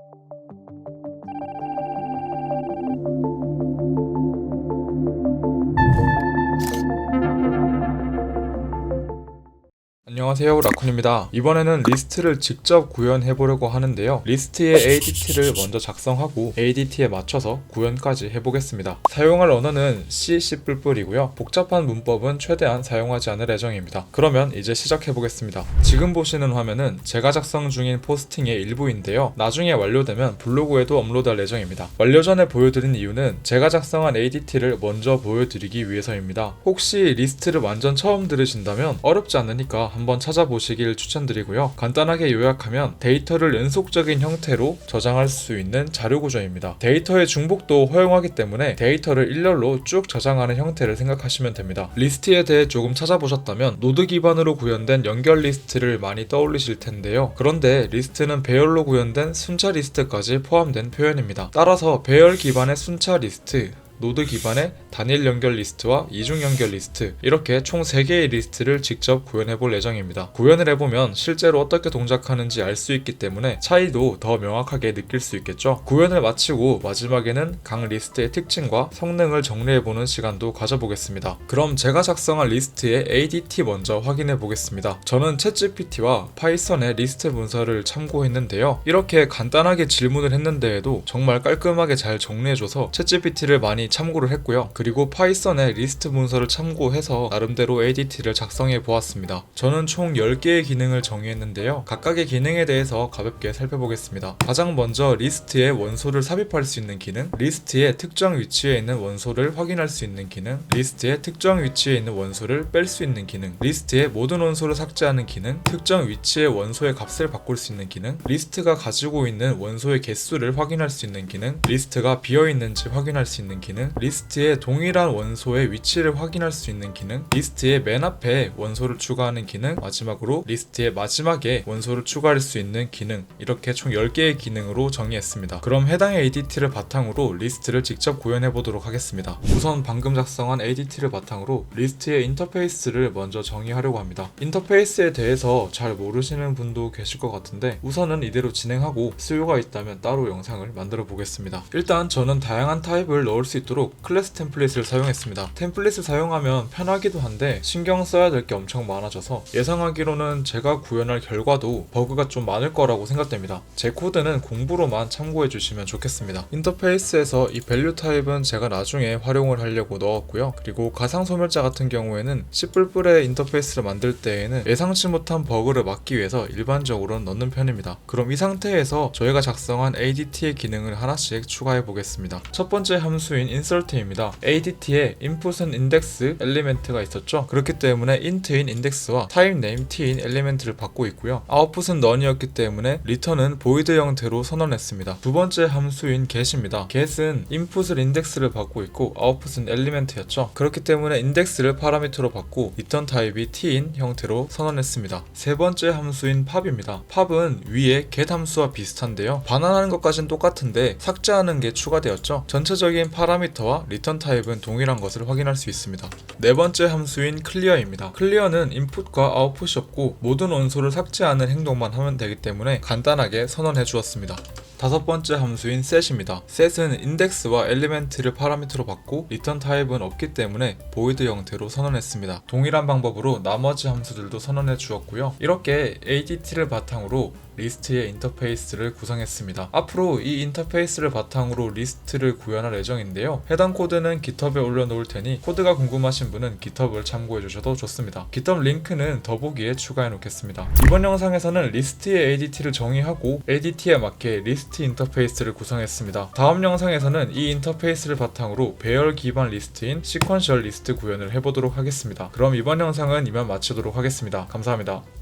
you 안녕하세요 라쿤입니다. 이번에는 리스트를 직접 구현해 보려고 하는데요. 리스트의 ADT를 먼저 작성하고 ADT에 맞춰서 구현까지 해보겠습니다. 사용할 언어는 C, C++이고요. 복잡한 문법은 최대한 사용하지 않을 예정입니다. 그러면 이제 시작해 보겠습니다. 지금 보시는 화면은 제가 작성 중인 포스팅의 일부인데요. 나중에 완료되면 블로그에도 업로드할 예정입니다. 완료 전에 보여드린 이유는 제가 작성한 ADT를 먼저 보여드리기 위해서입니다. 혹시 리스트를 완전 처음 들으신다면 어렵지 않으니까 한번 찾아보시길 추천드리고요. 간단하게 요약하면 데이터를 연속적인 형태로 저장할 수 있는 자료 구조입니다. 데이터의 중복도 허용하기 때문에 데이터를 일렬로 쭉 저장하는 형태를 생각하시면 됩니다. 리스트에 대해 조금 찾아보셨다면 노드 기반으로 구현된 연결 리스트를 많이 떠올리실 텐데요. 그런데 리스트는 배열로 구현된 순차 리스트까지 포함된 표현입니다. 따라서 배열 기반의 순차 리스트, 노드 기반의 단일 연결 리스트와 이중 연결 리스트 이렇게 총 3개의 리스트를 직접 구현해 볼 예정입니다. 구현을 해보면 실제로 어떻게 동작하는지 알 수 있기 때문에 차이도 더 명확하게 느낄 수 있겠죠. 구현을 마치고 마지막에는 각 리스트의 특징과 성능을 정리해 보는 시간도 가져보겠습니다. 그럼 제가 작성한 리스트의 ADT 먼저 확인해 보겠습니다. 저는 챗GPT와 파이썬의 리스트 문서를 참고했는데요. 이렇게 간단하게 질문을 했는데에도 정말 깔끔하게 잘 정리해줘서 챗GPT를 많이 참고를 했고요. 그리고 파이썬의 리스트 문서를 참고해서 나름대로 ADT를 작성해 보았습니다. 저는 총 10개의 기능을 정의했는데요. 각각의 기능에 대해서 가볍게 살펴보겠습니다. 가장 먼저 리스트에 원소를 삽입할 수 있는 기능, 리스트의 특정 위치에 있는 원소를 확인할 수 있는 기능, 리스트의 특정 위치에 있는 원소를 뺄 수 있는 기능, 리스트의 모든 원소를 삭제하는 기능, 특정 위치의 원소의 값을 바꿀 수 있는 기능, 리스트가 가지고 있는 원소의 개수를 확인할 수 있는 기능, 리스트가 비어 있는지 확인할 수 있는 기능, 리스트에 동일한 원소의 위치를 확인할 수 있는 기능, 리스트의 맨 앞에 원소를 추가하는 기능, 마지막으로 리스트의 마지막에 원소를 추가할 수 있는 기능, 이렇게 총 10개의 기능으로 정의했습니다. 그럼 해당 ADT를 바탕으로 리스트를 직접 구현해 보도록 하겠습니다. 우선 방금 작성한 ADT를 바탕으로 리스트의 인터페이스를 먼저 정의하려고 합니다. 인터페이스에 대해서 잘 모르시는 분도 계실 것 같은데 우선은 이대로 진행하고 수요가 있다면 따로 영상을 만들어 보겠습니다. 일단 저는 다양한 타입을 넣을 수 있도록 클래스 템플릿을 사용했습니다. 템플릿을 사용하면 편하기도 한데 신경 써야 될 게 엄청 많아져서 예상하기로는 제가 구현할 결과도 버그가 좀 많을 거라고 생각됩니다. 제 코드는 공부로만 참고해 주시면 좋겠습니다. 인터페이스에서 이 밸류 타입은 제가 나중에 활용을 하려고 넣었고요. 그리고 가상 소멸자 같은 경우에는 C++의 인터페이스를 만들 때에는 예상치 못한 버그를 막기 위해서 일반적으로는 넣는 편입니다. 그럼 이 상태에서 저희가 작성한 ADT의 기능을 하나씩 추가해 보겠습니다. 첫 번째 함수인 insert입니다. ADT에 input은 index 엘리멘트가 있었죠. 그렇기 때문에 int인 index와 typename t인 엘리멘트를 받고 있고요. output은 none이었기 때문에 return은 void 형태로 선언했습니다. 두 번째 함수인 get입니다. get은 input을 index를 받고 있고 output은 엘리멘트였죠. 그렇기 때문에 index를 파라미터로 받고 return 타입이 t인 형태로 선언했습니다. 세 번째 함수인 pop입니다. pop은 위에 get 함수와 비슷한데요. 반환하는 것까지는 똑같은데 삭제하는 게 추가되었죠. 전체적인 파라미터 와 리턴 타입은 동일한 것을 확인할 수 있습니다. 네 번째 함수인 clear입니다. clear는 인풋과 아웃풋이 없고 모든 원소를 삭제하는 행동만 하면 되기 때문에 간단하게 선언해 주었습니다. 다섯 번째 함수인 set입니다. set은 index와 엘리멘트를 파라미터로 받고 리턴 타입은 없기 때문에 void 형태로 선언했습니다. 동일한 방법으로 나머지 함수들도 선언해 주었고요. 이렇게 ADT를 바탕으로 리스트의 인터페이스를 구성했습니다. 앞으로 이 인터페이스를 바탕으로 리스트를 구현할 예정인데요. 해당 코드는 GitHub에 올려놓을 테니 코드가 궁금하신 분은 GitHub을 참고해 주셔도 좋습니다. GitHub 링크는 더보기에 추가해 놓겠습니다. 이번 영상에서는 리스트의 ADT를 정의하고 ADT에 맞게 리스트 인터페이스를 구성했습니다. 다음 영상에서는 이 인터페이스를 바탕으로 배열 기반 리스트인 시퀀셜 리스트 구현을 해보도록 하겠습니다. 그럼 이번 영상은 이만 마치도록 하겠습니다. 감사합니다.